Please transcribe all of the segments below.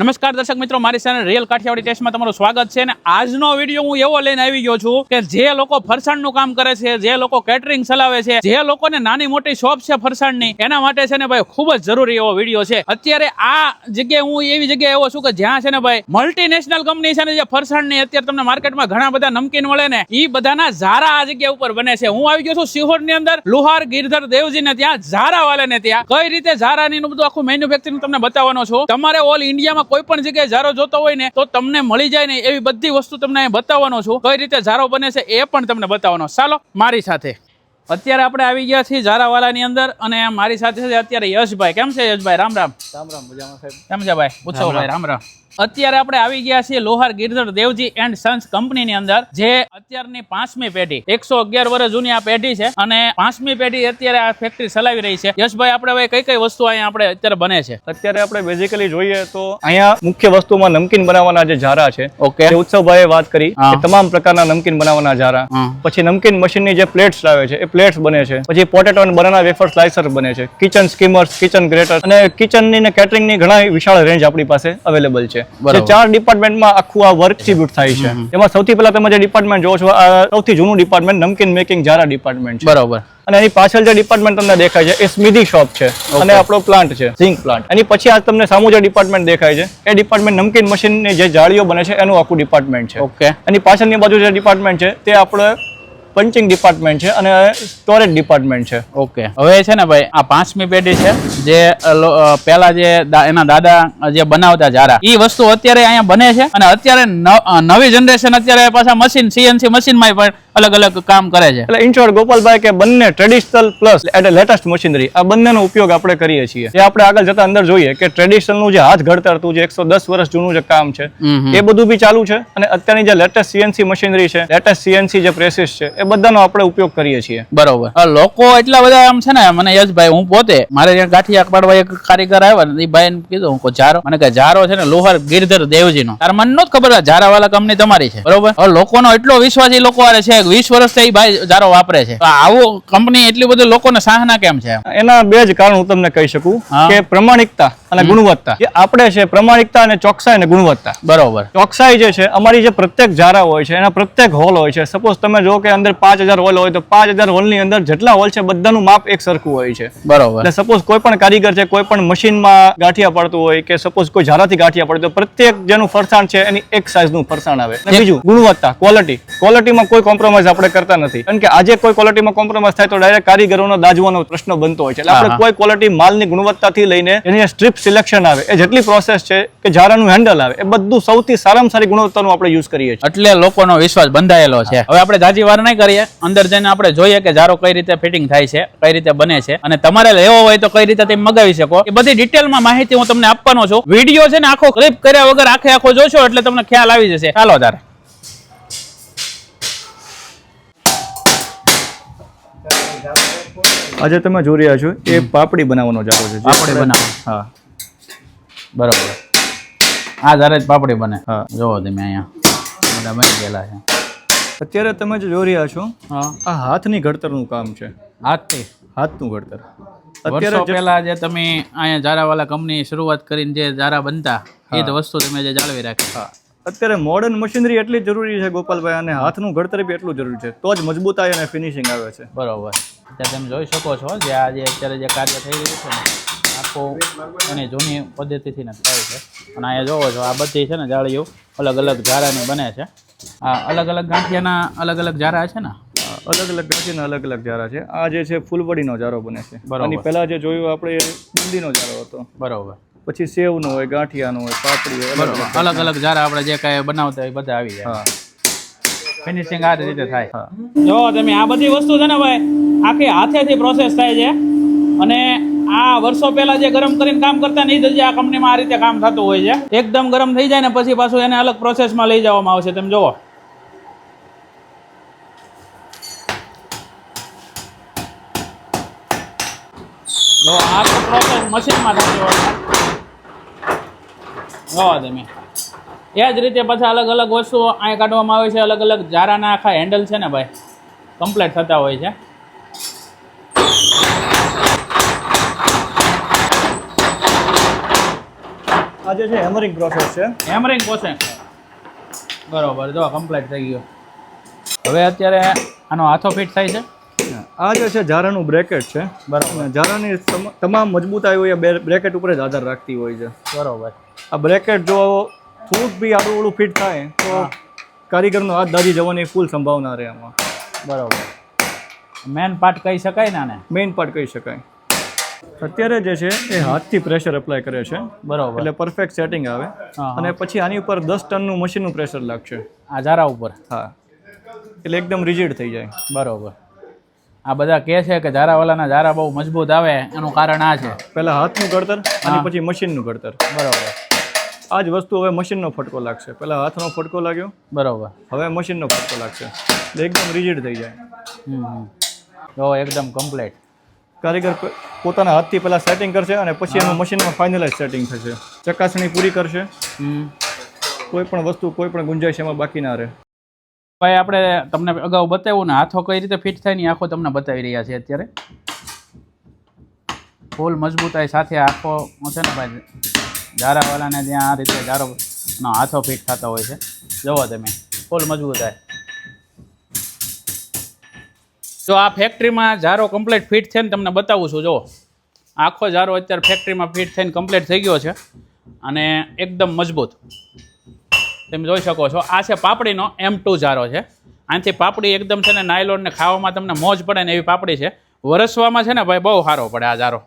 નમસ્કાર દર્શક મિત્રો, મારી સાથે રિયલ કાઠિયાવાડી ટેસ્ટમાં તમારું સ્વાગત છે અને આજનો વીડિયો હું એવો લઈને આવી ગયો છું કે જે લોકો ફરસાણનું કામ કરે છે, જે લોકો કેટરિંગ ચલાવે છે, જે લોકોને નાની મોટી શોપ છે ફરસાણની, એના માટે છે ને ભાઈ ખૂબ જ જરૂરી એવો વીડિયો છે. અત્યારે આ જગ્યાએ હું એવી જગ્યાએ એવો છું કે જ્યાં છે ને ભાઈ મલ્ટીનેશનલ કંપની છે ને જે ફરસાણની અત્યારે તમને માર્કેટમાં ઘણા બધા નમકીન મળે ને એ બધાના ઝારા આ જગ્યા ઉપર બને છે. હું આવી ગયો છું સિહોરની અંદર, લુહાર, ગિરધર દેવજીને ત્યાં ઝારા વાળાને ત્યાં. કઈ રીતે ઝારાની બધું આખું મેન્યુફેક્ચરિંગ તમને બતાવવાનો છું? તમારે ઓલ ઇન્ડિયામાં કોઈ પણ જગ્યાએ ઝારો જોતો હોય ને તો તમને મળી જાય ને એવી બધી વસ્તુ તમને બતાવવાનો છું. કઈ રીતે ઝારો બને છે એ પણ તમને બતાવવાનો. ચાલો મારી સાથે. અત્યારે આપણે આવી ગયા છીએ ઝારાવાલાની અંદર અને મારી સાથે છે અત્યારે યશભાઈ. કેમ છે યશભાઈ? રામ રામ. રામ રામ મજામાં સાહેબ. કેમ છે ભાઈ? પૂછો ભાઈ રામ રામ. અત્યારે આપણે આવી ગયા છીએ લોહાર ગિરધર દેવજી એન્ડ સન્સ કંપનીની અંદર જે અત્યારની પાંચમી પેઢી એકસો અગિયાર વર્ષ જૂની આ પેઢી છે અને પાંચમી પેઢી અત્યારે આ ફેક્ટરી ચલાવી રહી છે. યશભાઈ આપણે હવે કઈ કઈ વસ્તુ અહીંયા આપણે અત્યારે બને છે? અત્યારે આપણે બેઝિકલી જોઈએ તો અહીંયા મુખ્ય વસ્તુમાં નમકીન બનાવવાના જે ઝારા છે ઓકે. જે ઉત્સવભાઈએ વાત કરી કે તમામ પ્રકારના નમકીન બનાવવાના ઝારા. પછી નમકીન મશીનની જે પ્લેટ્સ લાવે છે એ પ્લેટ્સ બને છે. પછી પોટેટો અને બનાના વેફર સ્લાઇસર બને છે. કિચન સ્કીમર્સ કિચન ગ્રેટર અને કિચનની ને કેટરિંગની ઘણા વિશાળ રેન્જ આપણી પાસે અવેલેબલ છે. બરાબર. જે ચાર ડિપાર્ટમેન્ટમાં આખું આ વર્ક ડિસ્ટ્રીબ્યુટ થાય છે. એમાં સૌથી પહેલા તમે જે ડિપાર્ટમેન્ટ જોવો છો સૌથી જૂનું ડિપાર્ટમેન્ટ નમકીન મેકિંગ જારા ડિપાર્ટમેન્ટ છે. બરાબર. અને એની પાછળ જે ડિપાર્ટમેન્ટ તમને દેખાય છે એ સ્મિધી શોપ છે. અને આપણો પ્લાન્ટ છે ઝિંક પ્લાન્ટ એની પછી આ તમને સામુ જે ડિપાર્ટમેન્ટ દેખાય છે એ ડિપાર્ટમેન્ટ નમકીન મશીનની જે જાળીઓ બને છે એનું આખું ડિપાર્ટમેન્ટ છે. ઓકે. એની પાછળની બાજુ જે ડિપાર્ટમેન્ટ છે તે આપણે પંચિંગ ડિપાર્ટમેન્ટ છે અને સ્ટોરેજ ડિપાર્ટમેન્ટ છે. ઓકે. હવે છે ને ભાઈ, આ પાંચમી પેઢી છે, જે પેલા જે એના દાદા જે બનાવતા જારા એ વસ્તુ અત્યારે અહીંયા બને છે અને અત્યારે નવી જનરેશન અત્યારે પાછા મશીન સીએનસી મશીનમાં પણ અલગ અલગ કામ કરે છે. એટલે ઇન ગોપાલભાઈ કે બંને ટ્રેડિશનલ પ્લસ એટલે લેટેસ્ટ મશીનરી આ બંનેનો ઉપયોગ આપણે કરીએ છીએ. એ આપણે આગળ જતા અંદર જોઈએ કે ટ્રેડિશનલનું જે હાથ ઘડતર હતું જે એકસો દસ વર્ષ જૂનું જે કામ છે એ બધું બી ચાલુ છે અને અત્યારની જે લેટેસ્ટ સીએનસી મશીનરી છે લેટેસ્ટ સીએનસી જે પ્રેસિસ છે એ બધાનો આપણે ઉપયોગ કરીએ છીએ. બરોબર. લોકો એટલા બધા આમ છે ને મને યશભાઈ હું પોતે મારે ત્યાં ગાંઠિયા પાડવા એક કારીગર આવ્યા ને એ ભાઈ કીધું હું જારો મને કે જારો છે ને લોહર ગિરધર દેવજીનો. તાર મને નો ખબર જારા વાળા કંપની તમારી છે. બરોબર? લોકોનો એટલો વિશ્વાસ એ લોકો વાળે છે વીસ વર્ષથી એ ભાઈ જારો વાપરે છે. આવો કંપની એટલી બધી લોકોને સાહના કેમ છે? એના બે જ કારણ હું તમને કહી શકું. કે પ્રમાણિકતા અને ગુણવત્તા. જે આપણે છે પ્રમાણિકતા અને ચોકસાઈ અને ગુણવત્તા. બરોબર. ચોકસાઈ જે છે અમારી જે પ્રત્યેક જારા હોય છે એના પ્રત્યેક હોલ હોય છે. સપોઝ તમે જો કે અંદર પાંચ હજાર હોલ હોય તો પાંચ હજાર હોલની અંદર જેટલા હોલ છે બધાનું માપ એક સરખું હોય છે. બરોબર. એટલે સપોઝ કોઈ પણ કારીગર છે કોઈ પણ મશીનમાં ગાંઠિયા પડતું હોય કે સપોઝ કોઈ ઝારાથી ગાંઠિયા પડતું હોય, તો પ્રત્યેક જેનું ફરસાણ છે એની એક સાઇઝનું ફરસાણ આવે. અને બીજું ગુણવત્તા ક્વોલિટી ક્વોલિટીમાં કોઈ કોમ્પ્રોમાઇઝ આપણે કરતા નથી. કારણ કે આજે કોઈ ક્વોલિટીમાં કોમ્પ્રોમાઇઝ થાય તો ડાયરેક્ટ કારીગરોનો દાજવાનો પ્રશ્ન બનતો હોય છે. એટલે આપણે કોઈ ક્વોલિટી માલની ગુણવત્તાથી લઈને એની સ્ટ્રીપ સિલેક્શન આવે એ જેટલી પ્રોસેસ છે કે જારાનું હેન્ડલ આવે એ બધું સૌથી સારામાં સારી ગુણવત્તાનું આપણે યુઝ કરીએ છીએ. એટલે લોકોનો વિશ્વાસ બંધાયેલો છે. હવે આપણે જાજી વાર નહીં કરીએ. અંદર જઈને આપણે જોઈએ કે જારો કઈ રીતે ફિટિંગ થાય છે કઈ રીતે બને છે. અને તમારે લેવો હોય તો કઈ રીતે તમે મગાવી શકો. એ બધી ડિટેલમાં માહિતી હું તમને આપવાનો છું. વીડિયો છે ને આખો ક્લિપ કર્યા વગર આખે આખો જોશો એટલે તમને ખ્યાલ આવી જશે. ચાલો તારે. આજે તમે જોઈ રહ્યા છો એ પાપડી બનાવવાનો જાતો છે. પાપડી બનાવો. હા. બરાબર. આ જ્યારે જ પાપડી બને. હા. જોવો તમે અહીંયા. બધા બની ગયેલા છે. અત્યારે તમે જે જોઈ રહ્યા છો આ હાથની ઘડતરનું કામ છે. હાથથી? હાથનું ઘડતર. અત્યારે પહેલા જે તમે અહીંયા જારાવાલા કંપની શરૂઆત કરીને જે જારા બનતા એ જ વસ્તુ તમે જે જાળવી રાખી. હા. અત્યારે મોડર્ન મશીનરી એટલી જરૂરી છે ગોપાલભાઈ અને હાથનું ઘડતર બી એટલું જરૂરી છે. તો જ મજબૂતાઈ અને ફિનિશિંગ આવે છે. બરાબર. અત્યારે તમે જોઈ શકો છો જે આ જે અત્યારે જે કાર્ય થઈ રહ્યું છે ને આખો એની જૂની પદ્ધતિથી ને થાય છે. અને અહીંયા જોવો છો આ બધી છે ને જાળીઓ અલગ અલગ ઝારાની બને છે. આ અલગ અલગ ગાંઠિયાના અલગ અલગ ઝારા છે ને? અલગ અલગ ગાંઠિયાના અલગ અલગ ઝારા છે. આ જે છે ફૂલવડીનો ઝારો બને છે. બરાબર. પહેલાં જે જોયું આપણે બંદીનો ઝારો હતો. બરોબર. પછી સેવનો હોય ગાંઠિયાનું હોય પાપડી હોય અલગ અલગ અલગ ઝારા આપણે જે કાંઈ બનાવતા હોય એ બધા આવી જાય. હા. ફિનિશિંગ આ રીતે થાય. જો તમે આ બધી વસ્તુ છે ને ભાઈ આખી હાથેથી પ્રોસેસ થાય છે. અને આ વર્ષો પહેલા જે ગરમ કરીને કામ કરતા ને એ જ આ કંપનીમાં આ રીતે કામ થતું હોય છે. એકદમ ગરમ થઈ જાય ને પછી પાછું એને અલગ પ્રોસેસમાં લઈ જવામાં આવશે. તમે જુઓ. જો આ પ્રોસેસ મશીનમાં થતી હોય જોવો તમે એ જ રીતે પછી અલગ અલગ વસ્તુઓ અહીંયા કાઢવામાં આવે છે અલગ અલગ જારાના આખા હેન્ડલ છે ને ભાઈ? કમ્પ્લીટ થતા હોય છે. આ જે છે હેમરિંગ પ્રોસેસ છે. હેમરિંગ પ્રોસેસ બરોબર જો કમ્પ્લીટ થઈ ગયો. હવે અત્યારે આનો હાથો ફિટ થાય છે. આ જે છે ઝારાનું બ્રેકેટ છે. બરાબર. ઝારાની તમામ મજબૂતાઈ હોય એ બ્રેકેટ ઉપર જ આધાર રાખતી હોય છે. બરોબર. આ બ્રેકેટ જો થોડુંક બી આડું ઓળું ફિટ થાય તો કારીગરનો હાથ દાજી જવાની ફૂલ સંભાવના રહે એમાં બરાબર. મેન પાર્ટ કહી શકાય ને આને? મેઇન પાર્ટ કહી શકાય. અત્યારે જે છે એ હાથથી પ્રેશર એપ્લાય કરે છે. બરાબર. એટલે પરફેક્ટ સેટિંગ આવે. અને પછી આની ઉપર દસ ટનનું મશીનનું પ્રેશર લાગશે. આ ઝારા ઉપર? હા. એટલે એકદમ રિજિડ થઈ જાય. બરોબર. આ બધા કહે છે કે ઝારાવાલાના ઝારા બહુ મજબૂત આવે એનું કારણ આ છે. પહેલા હાથનું ઘડતર અને પછી મશીનનું ઘડતર. બરાબર. આ જ વસ્તુ હવે મશીનનો ફટકો લાગશે. પહેલા હાથનો ફટકો લાગ્યો બરાબર. હવે મશીનનો ફટકો લાગશે. એટલે એકદમ રિજિડ થઈ જાય. હમ હમ. જો એકદમ કમ્પ્લીટ કારીગર પોતાના હાથથી પહેલાં સેટિંગ કરશે અને પછી એનું મશીનમાં ફાઇનલાઇઝ સેટિંગ થશે. ચકાસણી પૂરી કરશે. કોઈ પણ વસ્તુ કોઈ પણ ગુંજાઈશ એમાં બાકી ના રહે. ભાઈ, આપણે તમને અગાઉ બતાવ્યું ને, હાથો કઈ રીતે ફિટ થાય ને આખો તમને બતાવી રહ્યા છે અત્યારે. ફૂલ મજબૂતાઈ સાથે આખો છે ને ભાઈ ઝારાવાલાને જ્યાં આ રીતે ધારો હાથો ફિટ થતા હોય છે. જુઓ તમે, ફૂલ મજબૂતાઈ. જો આ ફેક્ટરીમાં ઝારો કમ્પ્લીટ ફિટ થઈને તમને બતાવું છું જો આખો ઝારો અત્યારે ફેક્ટરીમાં ફિટ થઈને કમ્પ્લીટ થઈ ગયો છે અને એકદમ મજબૂત. તમે જોઈ શકો છો. આ છે પાપડીનો એમ ટુ જારો છે. આનાથી પાપડી એકદમ છે ને નાયલોન ને ખાવામાં તમને મોજ પડે ને એવી પાપડી છે. વરસવામાં છે ને ભાઈ બહુ સારો પડે આ જારો.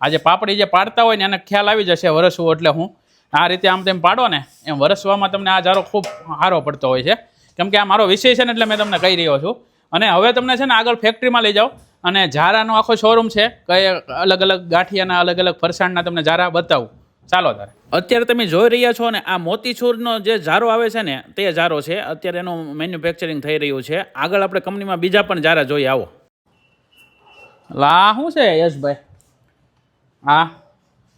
આ જે પાપડી જે પાડતા હોય ને એને ખ્યાલ આવી જશે વરસવું એટલે હું. આ રીતે આમ તેમ પાડો ને, એમ વરસવામાં તમને આ જારો ખૂબ સારો પડતો હોય છે. કેમ કે આ મારો વિષય છે ને એટલે મેં તમને કહી રહ્યો છું. અને હવે તમને છે ને આગળ ફેક્ટરીમાં લઈ જાઓ. અને ઝારાનો આખો શોરૂમ છે. કઈ અલગ અલગ ગાંઠિયાના અલગ અલગ ફરસાણના તમને ઝારા બતાવું. ચાલો તારે. અત્યારે તમે જોઈ રહ્યા છો ને આ મોતીચૂરનો જે ઝારો આવે છે ને તે ઝારો છે. અત્યારે એનું મેન્યુફેક્ચરિંગ થઈ રહ્યું છે. આગળ આપણે કંપનીમાં બીજા પણ ઝારા જોઈએ. આવો. લા શું છે યશભાઈ? હા.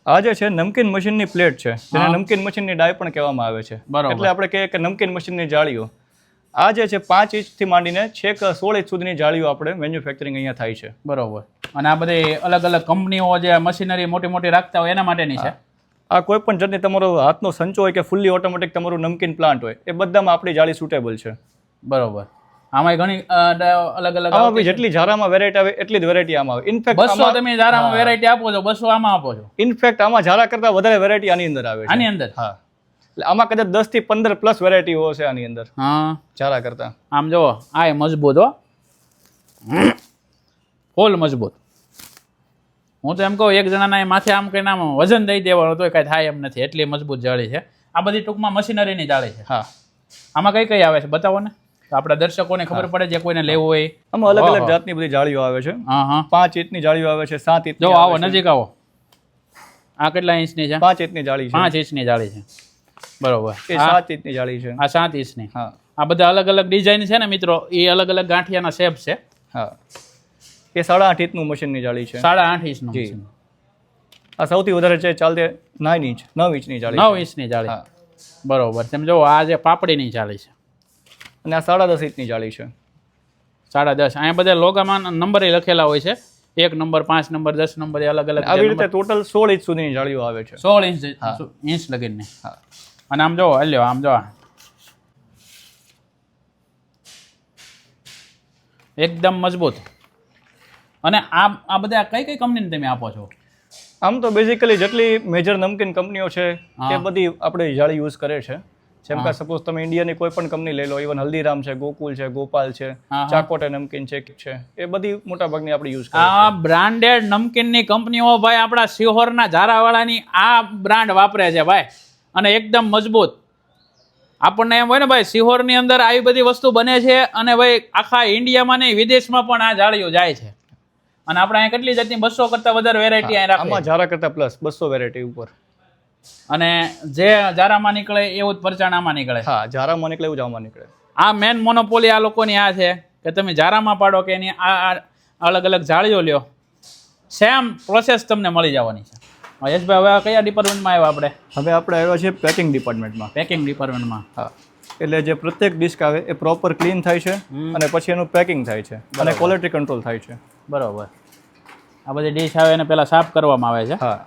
આ જે છે નમકીન મશીનની પ્લેટ છે. જેને નમકીન મશીનની ડાય પણ કહેવામાં આવે છે. બરાબર. એટલે આપણે કહીએ કે નમકીન મશીનની જાળીઓ. આ જે છે પાંચ ઇંચથી માંડીને છેક સોળ ઇંચ સુધીની જાળીઓ આપણે મેન્યુફેક્ચરિંગ અહીંયા થાય છે. બરોબર. અને આ બધી અલગ અલગ કંપનીઓ જે મશીનરી મોટી મોટી રાખતા હોય એના માટેની છે? આ કોઈ પણ જાતની તમારો હાથનો સંચો હોય કે ફૂલ્લી ઓટોમેટિક તમારું નમકીન પ્લાન્ટ હોય એ બધામાં આપણી જાળી સુટેબલ છે. બરોબર. આમાં ઘણી અલગ અલગ આમાં બી જેટલી ઝારામાં વેરાયટી આવે એટલી જ વેરાયટી આમાં આવે. ઇનફેક્ટ બસો તમે ઝારામાં વેરાયટી આપો છો બસો આમાં આપો છો. ઇનફેક્ટ આમાં ઝારા કરતાં વધારે વેરાયટી આની અંદર આવે છે. આની અંદર? હા. એટલે આમાં કદાચ દસથી પંદર પ્લસ વેરાયટીઓ છે આની અંદર. હા. ઝારા કરતાં. આમ જુઓ આ મજબૂત હો. ફૂલ મજબૂત. હું તો એમ કહું એક જણાના એ માથે આમ કંઈ આમ વજન દઈ દેવાનું તો કાંઈ થાય એમ નથી. એટલી મજબૂત જાળી છે. આ બધી ટૂંકમાં મશીનરીની જાળી છે. હા. આમાં કઈ કઈ આવે છે બતાવો ને? તો આપણા દર્શકોને ખબર પડે જે કોઈને લેવું હોય. આમાં અલગ અલગ જાતની બધી જાળીઓ આવે છે. હા હા. પાંચ ઇંચની જાળીઓ આવે છે સાત ઇંચ જો આવો નજીક આવો. આ કેટલા ઇંચની છે? પાંચ ઇંચની જાળી છે. પાંચ ઇંચની જાળી છે. બરોબર. એ સાત ઇંચની જાળી છે. આ સાત ઇંચની હા. આ બધા અલગ અલગ ડિઝાઇન છે ને મિત્રો? એ અલગ અલગ ગાંઠિયાના શેપ છે. હા. એ સાડા આઠ ઇંચનું મશીનની જાળી છે. સાડા આઠ ઇંચનું જી. આ સૌથી વધારે છે ચાલતે નાઇન ઇંચ નવ ઇંચની જાળી નવ. ઇંચની જાળી. બરોબર. તેમ જો આ જે પાપડીની જાળી છે. અને આ સાડા દસ ઇંચની જાળી છે. સાડા દસ. અહીંયા બધા લોગામાં નંબર લખેલા હોય છે. એક નંબર પાંચ નંબર દસ નંબર એ અલગ અલગ આવી રીતે ટોટલ સોળ ઇંચ સુધીની જાળીઓ આવે છે. સોળ ઇંચ ઇંચ લગીને અને આમ જો હલ્યો આમ જો એકદમ મજબૂત. અને આ આ બધા કઈ કઈ કંપનીને તમે આપો છો? આમ તો બેઝિકલી જેટલી મેજર નમકીન કંપનીઓ છે એ બધી આપણે જાળી યુઝ કરે છે. જેમ કે સપોઝ તમે ઇન્ડિયાની કોઈ પણ કંપની લઈ લો ઇવન હલ્દીરામ છે ગોકુલ છે ગોપાલ છે. ચાકોટે નમકીન છે છે. એ બધી મોટા ભાગની આપણે યુઝ આ બ્રાન્ડેડ નમકીનની કંપનીઓ ભાઈ આપણા સિહોરના ઝારાવાળાની આ બ્રાન્ડ વાપરે છે ભાઈ. અને એકદમ મજબૂત. આપણને એમ હોય ને ભાઈ સિહોરની અંદર આવી બધી વસ્તુ બને છે અને ભાઈ આખા ઇન્ડિયામાં નહીં વિદેશમાં પણ આ જાળીઓ જાય છે. અને આપણે અહીંયા કેટલી જાતની બસો કરતાં વધારે વેરાયટી અહીંયા રાખે આમાં ઝારા કરતા પ્લસ બસો વેરાયટી ઉપર. અને જે ઝારામાં નીકળે એવું જ પરચાણ આમાં નીકળે. હા ઝારામાં નીકળે એવું જ આમાં નીકળે. આ મેન મોનોપોલી આ લોકોની આ છે કે તમે ઝારામાં પાડો કે એની આ અલગ અલગ જાળીઓ લ્યો. સેમ પ્રોસેસ તમને મળી જવાની છે. હવે યશભાઈ હવે કયા ડિપાર્ટમેન્ટમાં આવ્યા આપણે? હવે આપણે આવ્યા છે પેકિંગ ડિપાર્ટમેન્ટમાં પેકિંગ ડિપાર્ટમેન્ટમાં હા. એટલે જે પ્રત્યેક ડિસ્ક આવે એ પ્રોપર ક્લીન થાય છે અને પછી એનું પેકિંગ થાય છે અને ક્વોલિટી કંટ્રોલ થાય છે. બરાબર. આ બધી ડિશ આવે એને પહેલાં સાફ કરવામાં આવે છે. હા.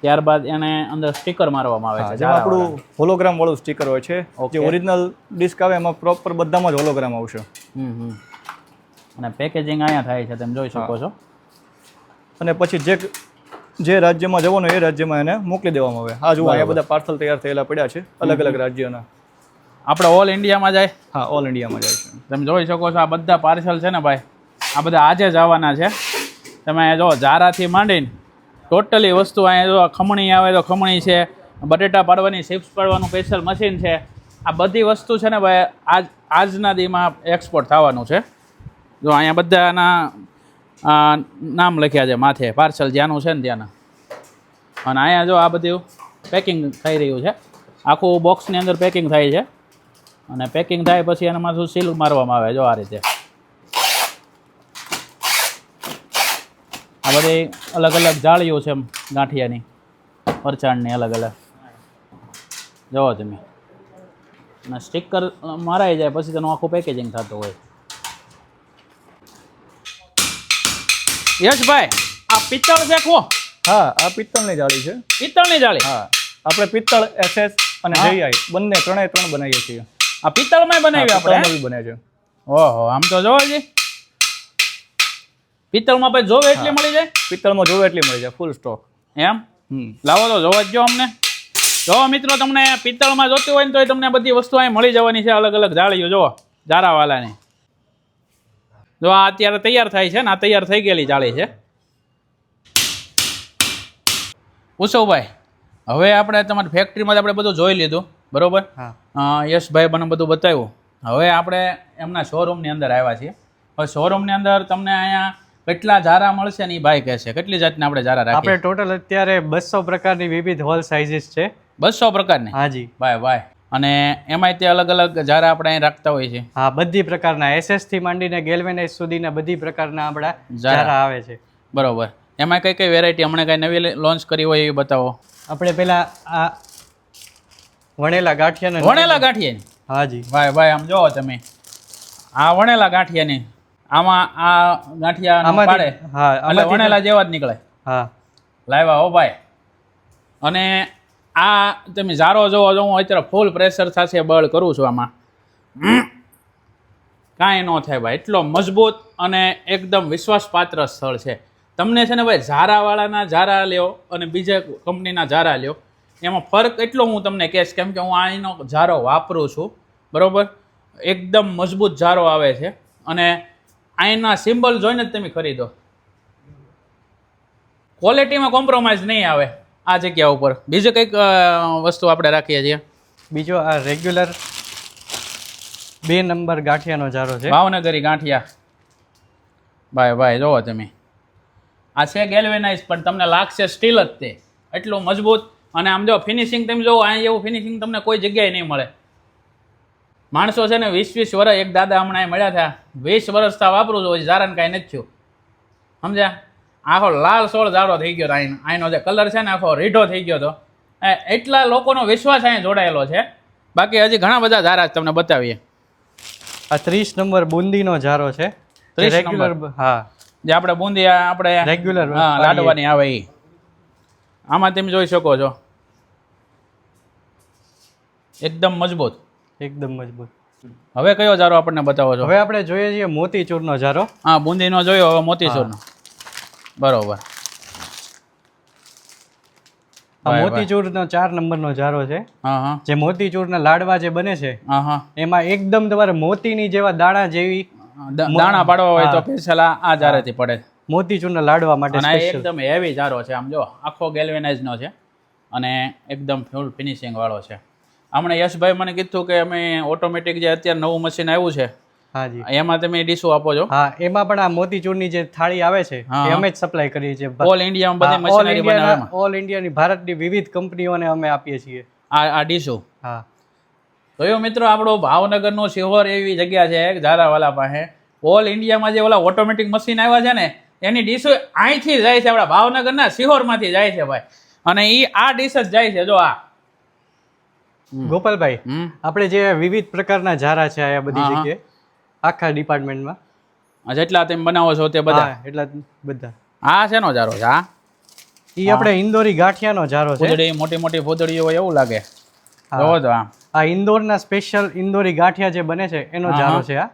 ત્યારબાદ એને અંદર સ્ટીકર મારવામાં આવે છે જેમાં આપણું હોલોગ્રામ વાળું સ્ટીકર હોય છે. જે ઓરિજિનલ ડિસ્ક આવે એમાં પ્રોપર બધામાં જ હોલોગ્રામ આવશે. હમ હમ. અને પેકેજિંગ અહીંયા થાય છે તમે જોઈ શકો છો. અને પછી જે જે રાજ્યમાં જવાનું એ રાજ્યમાં એને મોકલી દેવામાં આવે. આ જુઓ અહીંયા બધા પાર્સલ તૈયાર થયેલા પડ્યા છે. અલગ અલગ રાજ્યોના. આપણે ઓલ ઇન્ડિયામાં જાય? હા ઓલ ઇન્ડિયામાં જાય છે. તમે જોઈ શકો છો આ બધા પાર્સલ છે ને ભાઈ? આ બધા આજે જ આવવાના છે. તમે અહીંયા જો ઝારાથી માંડીને ટોટલી વસ્તુ અહીંયા જો ખમણી આવે તો ખમણી છે બટેટા પાડવાની ચિપ્સ પાડવાનું સ્પેશિયલ મશીન છે. આ બધી વસ્તુ છે ને ભાઈ આજ આજના દીમાં એક્સપોર્ટ થવાનું છે. જો અહીંયા બધાના નામ લખ્યા છે માથે. પાર્સલ જ્યાંનું છે ને ત્યાંના. અને અહીંયા જો આ બધું પેકિંગ થઈ રહ્યું છે. આખું બોક્સની અંદર પેકિંગ થાય છે. અને પેકિંગ થાય પછી એનામાં શું સીલ મારવામાં આવે જો આ રીતે. આ બધી અલગ અલગ જાળીઓ છે એમ ગાંઠિયાની પરચાણની અલગ અલગ. જોવો તમે. અને સ્ટીકર મારાઈ જાય પછી તેનું આખું પેકેજિંગ થતું હોય. યશભાઈ આ પિત્તળ છે કો હા આ પિત્તળની જાળી છે. પિત્તળની જાળી? હા આપણે પિત્તળ એસએસ અને જઈઆઈ બંને ત્રણેય ત્રણ બનાવીએ છીએ. આ પિત્તળમાં બનાવી આપણે બને છે. ઓહો આમ તો જોવો જી. પિત્તળમાં પછી જોવે એટલી મળી જાય? પિત્તળમાં જોવે એટલી મળી જાય ફૂલ સ્ટોક એમ? લાવો તો જોવા જ જો અમને. જો મિત્રો તમને પિત્તળમાં જોતી હોય ને તો તમને બધી વસ્તુ અહીં મળી જવાની છે અલગ અલગ જાળીઓ જો જારાવાલાની. જો આ અત્યારે તૈયાર થાય છે ને આ તૈયાર થઈ ગયેલી જાળી છે. ઉસવભાઈ હવે આપણે તમારી ફેક્ટરીમાં આપણે બધું જોઈ લીધું. બરોબર? યશભાઈ મને બધું બતાવ્યું. હવે આપણે એમના શોરૂમની અંદર આવ્યા છીએ. હવે શોરૂમની અંદર તમને અહીંયા કેટલા જારા મળશે ને એ ભાઈ કહે છે. કેટલી જાતના આપણે જારા રાખીએ? આપણે ટોટલ અત્યારે બસો પ્રકારની વિવિધ હોલ સાઇઝીસ છે. બસો પ્રકારની? હાજી બાય બાય અને એમાંય તે અલગ અલગ જારા આપણે અહીં રાખતા હોઈએ છીએ. હા બધી પ્રકારના એસએસથી માંડીને ગેલ્વેનાઇઝ સુધીના બધી પ્રકારના આપણા જારા. જારા આવે છે. બરોબર. એમાં કઈ કઈ વેરાયટી હમણાં કઈ નવી લોન્ચ કરી હોય એ બતાવો. આપણે પેલા આ વણેલા ગાંઠિયા વણેલા ગાંઠિયાની? હાજી. ભાઈ ભાઈ આમ જો તમે. આ વણેલા ગાંઠિયાની આમાં આ ગાંઠિયા પાડે. હા, એટલે વણેલા જેવા જ નીકળે. હા. લાવ્યા હો ભાઈ. અને આ તમે ઝારો જોવો જો હું અત્યારે ફૂલ પ્રેશર સાથે બળ કરું છું આમાં. કાંઈ ન થાય ભાઈ. એટલો મજબૂત અને એકદમ વિશ્વાસપાત્ર સ્થળ છે. તમને છે ને ભાઈ ઝારાવાળાના ઝારા લ્યો અને બીજા કંપનીના ઝારા લ્યો. એમાં ફરક એટલો હું તમને કહીશ કેમ કે હું આનો ઝારો વાપરું છું બરાબર? એકદમ મજબૂત ઝારો આવે છે. અને અહીંના સિમ્બલ જોઈને જ તમે ખરીદો. ક્વોલિટીમાં કોમ્પ્રોમાઇઝ નહીં આવે આ જગ્યા ઉપર. બીજું કંઈક વસ્તુ આપણે રાખીએ છીએ. બીજો આ રેગ્યુલર બે નંબર ગાંઠિયાનો જારો છે. ભાવનગરી ગાંઠિયા. ભાઈ ભાઈ જોવો તમે. આ છે ગેલ્વેનાઇઝ પણ તમને લાગશે સ્ટીલ જ તે. એટલું મજબૂત અને આમ જો ફિનિશિંગ તમે જોવો અહીં એવું ફિનિશિંગ તમને કોઈ જગ્યાએ નહીં મળે. માણસો છે ને વીસ વીસ વર્ષ એક દાદા હમણાં મળ્યા હતા વીસ વર્ષ તા વાપરું છું ઝારાને કાંઈ નથી થયું. સમજ્યા? આખો લાલ સોળ ઝાડો થઈ ગયો અહીંનો અહીંનો જે કલર છે ને આખો રીઢો થઈ ગયો હતો એ એટલા લોકોનો વિશ્વાસ અહીંયા જોડાયેલો છે. બાકી હજી ઘણા બધા ઝારા તમને બતાવીએ. આ ત્રીસ નંબર બુંદીનો ઝારો છે. 30 રેગ્યુલર હા. જે આપણે બુંદી આપણે રેગ્યુલર હા લાડવાની આવે એ આમાં તમે જોઈ શકો છો. એકદમ મજબૂત. એકદમ મજબૂત. હવે કયો જારો આપણને બતાવો છો? હવે આપણે જોઈએ છીએ મોતીચૂરનો જારો હા બુંદીનો જોયો હવે મોતીચૂરનો. બરોબર. મોતીચૂરનો ચાર નંબરનો જારો છે. હા હા. જે મોતીચૂરના લાડવા જે બને છે હા હા. એમાં એકદમ તમારે મોતીની જેવા દાણા જેવી દાણા પાડવા હોય તો પેસલા આ જારેથી પડે. મોતીચૂરના લાડવા માટે એકદમ હેવી જારો છે. આમ જો આખો ગેલ્વેનાઇઝનો નો છે અને એકદમ ફૂલ ફિનિશિંગ વાળો છે. હમણાં યશભાઈ મને કીધું કે અમે ઓટોમેટિક જે અત્યારે નવું મશીન આવ્યું છે હાજી એમાં તમે ડીશો આપો છો? હા એમાં પણ આ મોતીચૂરની જે થાળી આવે છે એ અમે જ સપ્લાય કરીએ છીએ. ઓલ ઇન્ડિયામાં બધી ઓલ મશીનરી બનાવે ઇન્ડિયાના ઓલ ઇન્ડિયાની ભારતની વિવિધ કંપનીઓને અમે આપીએ છીએ. આ આ ડીશો હા. જોયો મિત્રો આપણો ભાવનગરનો શિહોર એવી જગ્યા છે ઝારાવાલા પાસે. ઓલ ઇન્ડિયામાં જે ઓલા ઓટોમેટિક મશીન આવ્યા છે ને એની ડીશો અહીંથી જાય છે આપણા ભાવનગરના સિહોરમાંથી જાય છે ભાઈ. અને એ આ ડીશ જ જાય છે જો આ. ગોપાલભાઈ આપણે જે વિવિધ પ્રકારના ઝારા છે આ બધી હા, હા. જગ્યાએ આખા ડિપાર્ટમેન્ટમાં. આ જેટલા તમે બનાવો છો તે બધા. એટલા બધા. આ શેનો ઝારો છે આ? એ આપણે ઇન્દોરી ગાંઠિયાનો ઝારો છે. મોટી મોટી ફૂદડી હોય એવું લાગે. જોવો તો આ. ઇન્દોરના સ્પેશિયલ ઇન્દોરી ગાંઠિયા જે બને છે એનો ઝારો હા. છે આ.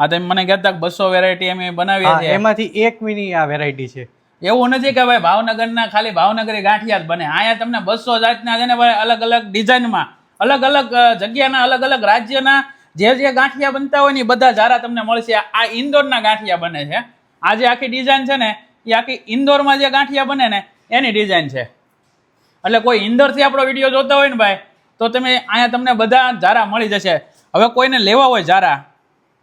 આ તમે મને કહેતા બસો વેરાયટી અમે બનાવીએ છે એમાંથી એક મિની આ વેરાયટી છે. એવું નથી કે ભાઈ ભાવનગરના ખાલી ભાવનગરી ગાંઠિયા જ બને. અહીંયા તમને બસો જાતના છે ને ભાઈ અલગ અલગ ડિઝાઇનમાં અલગ અલગ જગ્યાના અલગ અલગ રાજ્યના જે જે ગાંઠિયા બનતા હોય ને એ બધા જારા તમને મળશે. આ ઇન્દોરના ગાંઠિયા બને છે. આ જે આખી ડિઝાઇન છે ને એ આખી ઇન્દોરમાં જે ગાંઠિયા બને ને એની ડિઝાઇન છે. એટલે કોઈ ઇન્દોરથી આપણો વીડિયો જોતા હોય ને ભાઈ તો તમે અહીંયા તમને બધા જારા મળી જશે. હવે કોઈને લેવા હોય જારા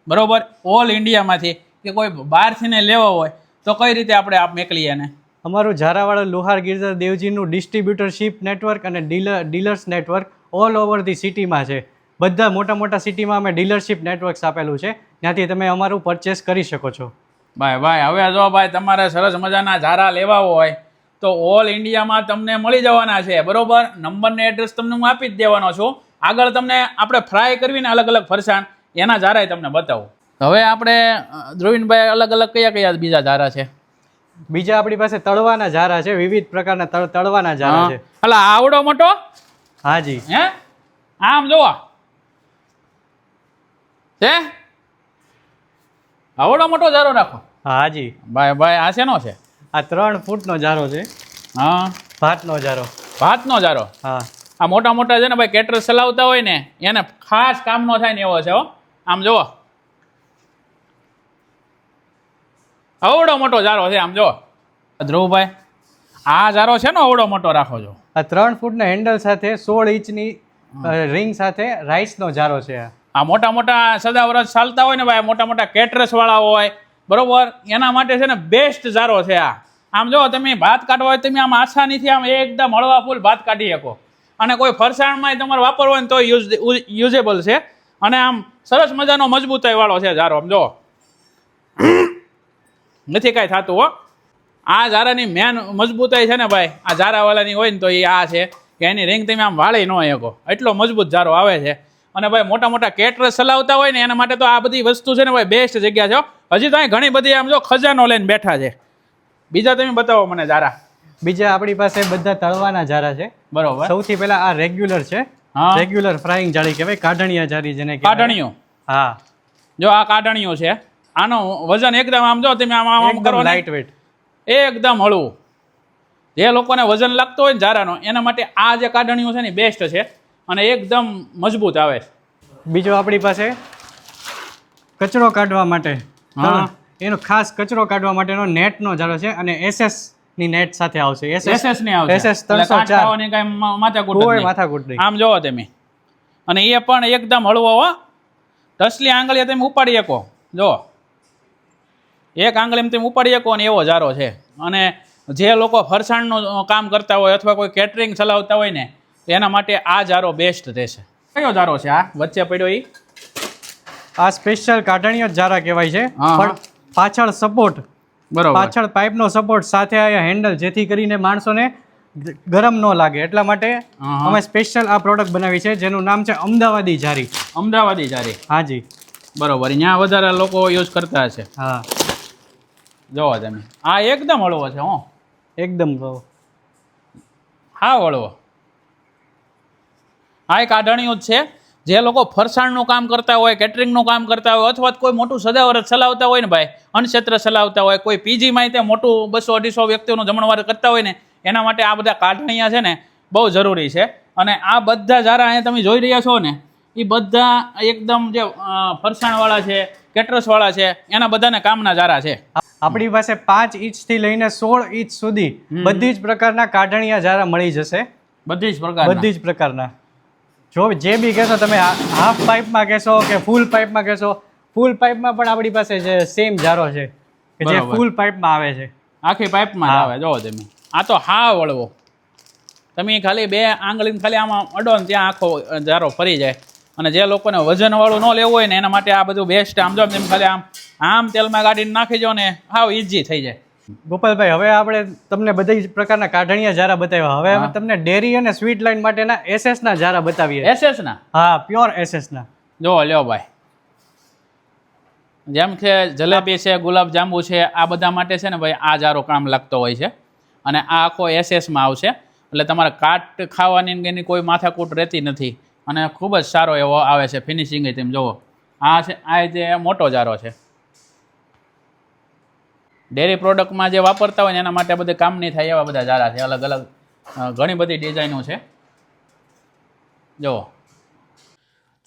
બરોબર? ઓલ ઇન્ડિયામાંથી કે કોઈ બહારથી ને લેવા હોય તો કઈ રીતે આપણે આપ મેકલીએ ને અમારું ઝારાવાળા લુહાર ગિરધર દેવજીનું ડિસ્ટ્રીબ્યુટરશીપ નેટવર્ક અને dealer dealers network all over the સિટીમાં છે. બધા મોટા મોટા સિટીમાં અમે ડીલરશીપ નેટવર્ક્સ આપેલું છે. ત્યાંથી તમે અમારું પરચેસ કરી શકો છો. ભાઈ ભાઈ હવે જો ભાઈ તમારે સરસ મજાના ઝારા લેવા હોય તો ઓલ ઇન્ડિયામાં તમને મળી જવાના છે. બરોબર? નંબર ને એડ્રેસ તમને હું આપી જ દેવાનો છું. આગળ તમને આપણે ફ્રાય કરવીને અલગ અલગ ફરસાણ એના ઝારા તમને બતાવું. હવે આપણે ધ્રુવીનભાઈ અલગ અલગ કયા કયા બીજા ઝારા છે? બીજા આપણી પાસે તળવાના ઝારા છે વિવિધ પ્રકારના તળવાના ઝારા છે. એટલે આવડો મોટો? હાજી હે? આમ જોવા. છે આવડો મોટો ઝારો રાખો. હાજી ભાઈ ભાઈ આ શેનો છે? આ ત્રણ ફૂટનો ઝારો છે. હા. ભાતનો ઝારો ભાતનો ઝારો હા. આ મોટા મોટા છે ને ભાઈ કેટર ચલાવતા હોય ને એને ખાસ કામનો થાય ને એવો છે હો. આમ જુઓ. અવડો મોટો ઝારો છે આમ જુઓ. ધ્રુવભાઈ આ જારો છે ને અવડો મોટો રાખો છો આ ત્રણ ફૂટના હેન્ડલ સાથે સોળ ઇંચની રિંગ સાથે રાઈસનો ઝારો છે આ. મોટા મોટા સદાવ્રત ચાલતા હોય ને ભાઈ મોટા મોટા કેટરસ વાળા હોય બરોબર? એના માટે છે ને બેસ્ટ જારો છે આ. આમ જો તમે ભાત કાઢવા હોય તમે આમ આસાનીથી આમ એકદમ હળવા ફૂલ ભાત કાઢી શકો. અને કોઈ ફરસાણમાં તમારે વાપરવો હોય ને તો યુઝ યુઝેબલ છે. અને આમ સરસ મજાનો મજબૂતાઈ વાળો છે ઝારો આમ જો નથી કાંઈ થતું હો. આ ઝારાની મેન મજબૂતાઈ છે ને ભાઈ આ ઝારાવાળાની હોય ને તો એ આ છે કે એની રિંગ તમે આમ વાળી ન શકો. એટલો મજબૂત ઝારો આવે છે. અને ભાઈ મોટા મોટા કેટરસ ચલાવતા હોય ને એના માટે તો આ બધી વસ્તુ છે ને ભાઈ બેસ્ટ જગ્યા છે હજી તો અહીં ઘણી બધી આમ જો ખજાનો લઈને બેઠા છે. બીજા તમે બતાવો મને ઝારા. બીજા આપણી પાસે બધા તળવાના ઝારા છે. બરોબર. સૌથી પહેલા આ રેગ્યુલર છે. રેગ્યુલર ફ્રાઈંગ જાળી કહેવાય કાઢણિયા જાળી જેને. કાઢણીઓ હા. જો આ કાઢણીઓ છે આનો વજન એકદમ આમ જો તમે આમ આમ કરો લાઇટ વેટ એકદમ હળવું. જે લોકોને વજન લાગતો હોય ને ઝારાનો એના માટે આ જે કાઢણીઓ છે ને બેસ્ટ છે અને એકદમ મજબૂત આવે. છે બીજો આપણી પાસે કચરો કાઢવા માટે. હા. એનો ખાસ કચરો કાઢવા માટેનો નેટનો જાળો છે અને એસએસ ની નેટ સાથે આવશે. એસએસની આવશે. 304. કાંઠ ખાવાની માથાકૂટ કોઈ માથાકૂટ નહીં. આમ જોવો તમે. અને એ પણ એકદમ હળવો હો. ટસલી આંગળીએ તમે ઉપાડી શકો. જો. એક આંગળીમાં તમે ઉપાડી શકો અને એવો જારો છે. અને જે લોકો ફરસાણનું કામ કરતા હોય અથવા કોઈ કેટરિંગ ચલાવતા હોય ને એના માટે આ જારો બેસ્ટ રહેશે. કયો જારો છે આ? વચ્ચે પડ્યો એ આ સ્પેશિયલ કાઢણીયો જ જારા કહેવાય છે. પણ પાછળ સપોર્ટ પાછળ પાઇપનો સપોર્ટ સાથે આ હેન્ડલ જેથી કરીને માણસોને ગરમ ન લાગે. એટલા માટે અમે સ્પેશિયલ આ પ્રોડક્ટ બનાવી છે જેનું નામ છે અમદાવાદી જારી. અમદાવાદી જારી. હાજી. બરોબર. ત્યાં વધારે લોકો યુઝ કરતા હશે. હા. જોવો તમે. આ એકદમ હળવો છે હો. એકદમ હળવો. હા હળવો. આ એક આઢાણીઓ જ છે. જે લોકો ફરસાણનું કામ કરતા હોય કેટરિંગનું કામ કરતા હોય અથવા કોઈ મોટું સદાવરત ચલાવતા હોય ને ભાઈ અન્નક્ષેત્ર ચલાવતા હોય કોઈ પીજીમાં તે મોટું બસો અઢીસો વ્યક્તિઓનું જમણવાર કરતા હોય ને એના માટે આ બધા કાઢણીયા છે ને બહુ જરૂરી છે. અને આ બધા જારા અહીંયા તમે જોઈ રહ્યા છો ને એ બધા એકદમ જે ફરસાણવાળા છે કેટરસવાળા છે એના બધાને કામના જારા છે. આપણી પાસે પાંચ ઇંચથી લઈને સોળ ઇંચ સુધી બધી જ પ્રકારના કાઢણીયા જારા મળી જશે. બધી જ પ્રકાર બધી જ પ્રકારના. જો જે બી કહેશો તમે હાફ પાઇપમાં કહેશો કે ફૂલ પાઇપમાં કહેશો ફૂલ પાઇપમાં પણ આપણી પાસે જે સેમ જારો છે કે જે. ફૂલ પાઇપમાં આવે છે. આખી પાઇપમાં જ આવે જોવો તમે. આ તો હા વળવો. તમે ખાલી બે આંગળીને ખાલી આમાં અડો ને ત્યાં આખો જારો ફરી જાય. અને જે લોકોને વજનવાળું ન લેવું હોય ને એના માટે આ બધું બેસ્ટ આમ જો તમે ખાલી આમ આમ તેલમાં ગાડીને નાખી જો ને હાવ ઇઝી થઈ જાય. ગોપાલભાઈ હવે આપણે તમને બધી જ પ્રકારના કાઢણીયા જારા બતાવ્યા. હવે અમે તમને ડેરી અને સ્વીટ લાઈન માટેના એસએસ ના જારા બતાવીએ. એસએસ ના? હા પ્યોર એસએસ ના. જો લ્યો ભાઈ. જેમ કે જલેબી છે ગુલાબ જાંબુ છે આ બધા માટે છે ને ભાઈ આ જારો કામ લાગતો હોય છે. અને આ આખો એસએસમાં આવશે. એટલે તમારે કાટ ખાવાની એની કોઈ માથાકૂટ રહેતી નથી. અને ખૂબ જ સારો એવો આવે છે ફિનિશિંગ તેમ જુઓ. આ છે આ જે મોટો જારો છે. ડેરી પ્રોડક્ટમાં જે વાપરતા હોય એના માટે બધે કામ નહીં થાય એવા બધા જારા છે, અલગ અલગ ઘણી બધી ડિઝાઇનો છે. જુઓ.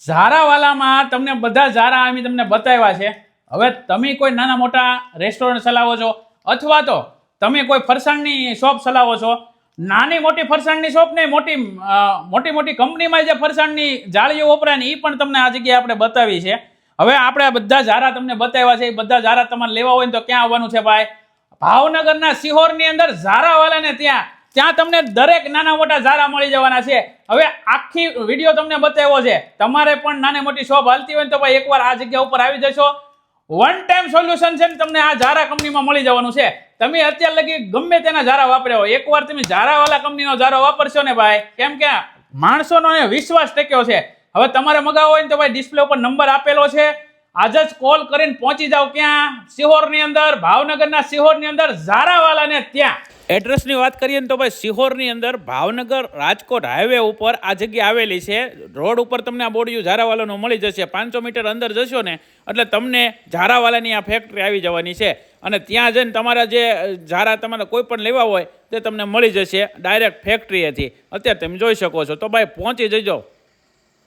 ઝારાવાલામાં તમને બધા ઝારા અમે તમને બતાવ્યા છે. હવે તમે કોઈ નાના મોટા રેસ્ટોરન્ટ ચલાવો છો અથવા તો તમે કોઈ ફરસાણની શોપ ચલાવો છો, નાની મોટી ફરસાણની શોપ નહીં, મોટી મોટી મોટી કંપનીમાં જે ફરસાણની જાળીઓ વપરાય ને એ પણ તમને આ જગ્યાએ આપણે બતાવી છે. હવે આપણે બધા ઝારા તમને બતાવ્યા છે, એ બધા ઝારા તમારે લેવા હોય ને તો ક્યાં આવવાનું છે ભાઈ? ભાવનગરના સિહોરની અંદર ઝારાવાલાને ત્યાં ત્યાં તમને દરેક નાના મોટા ઝારા મળી જવાના છે. હવે આખી વીડિયો તમને બતાવ્યો છે. તમારે પણ નાની મોટી શોપ હાલતી હોય તો ભાઈ એકવાર આ જગ્યા ઉપર આવી જશો. વન ટાઈમ સોલ્યુશન છે ને તમને આ ઝારા કંપનીમાં મળી જવાનું છે. તમે અત્યાર લગી ગમે તેના ઝારા વાપર્યા હોય. એકવાર તમે ઝારાવાલા કંપનીનો ઝારો વાપરશો ને ભાઈ, કેમ કે માણસોનો વિશ્વાસ ટેક્યો છે. હવે તમારે મગાવો હોય ને તો ભાઈ ડિસ્પ્લે ઉપર નંબર આપેલો છે. આજ જ કોલ કરીને પહોંચી જાઓ ક્યાં? સિહોરની અંદર, ભાવનગરના સિહોરની અંદર, ઝારાવાલાને ત્યાં. એડ્રેસની વાત કરીએ ને તો ભાઈ સિહોરની અંદર ભાવનગર રાજકોટ હાઈવે ઉપર આ જગ્યા આવેલી છે. રોડ ઉપર તમને આ બોડિયું ઝારાવાલાનું મળી જશે. પાંચસો મીટર અંદર જશો ને, એટલે તમને ઝારાવાલાની આ ફેક્ટરી આવી જવાની છે. અને ત્યાં જઈને તમારા જે ઝારા તમારે કોઈ પણ લેવા હોય તે તમને મળી જશે. ડાયરેક્ટ ફેક્ટરીએથી અત્યારે તમે જોઈ શકો છો. તો ભાઈ પહોંચી જજો.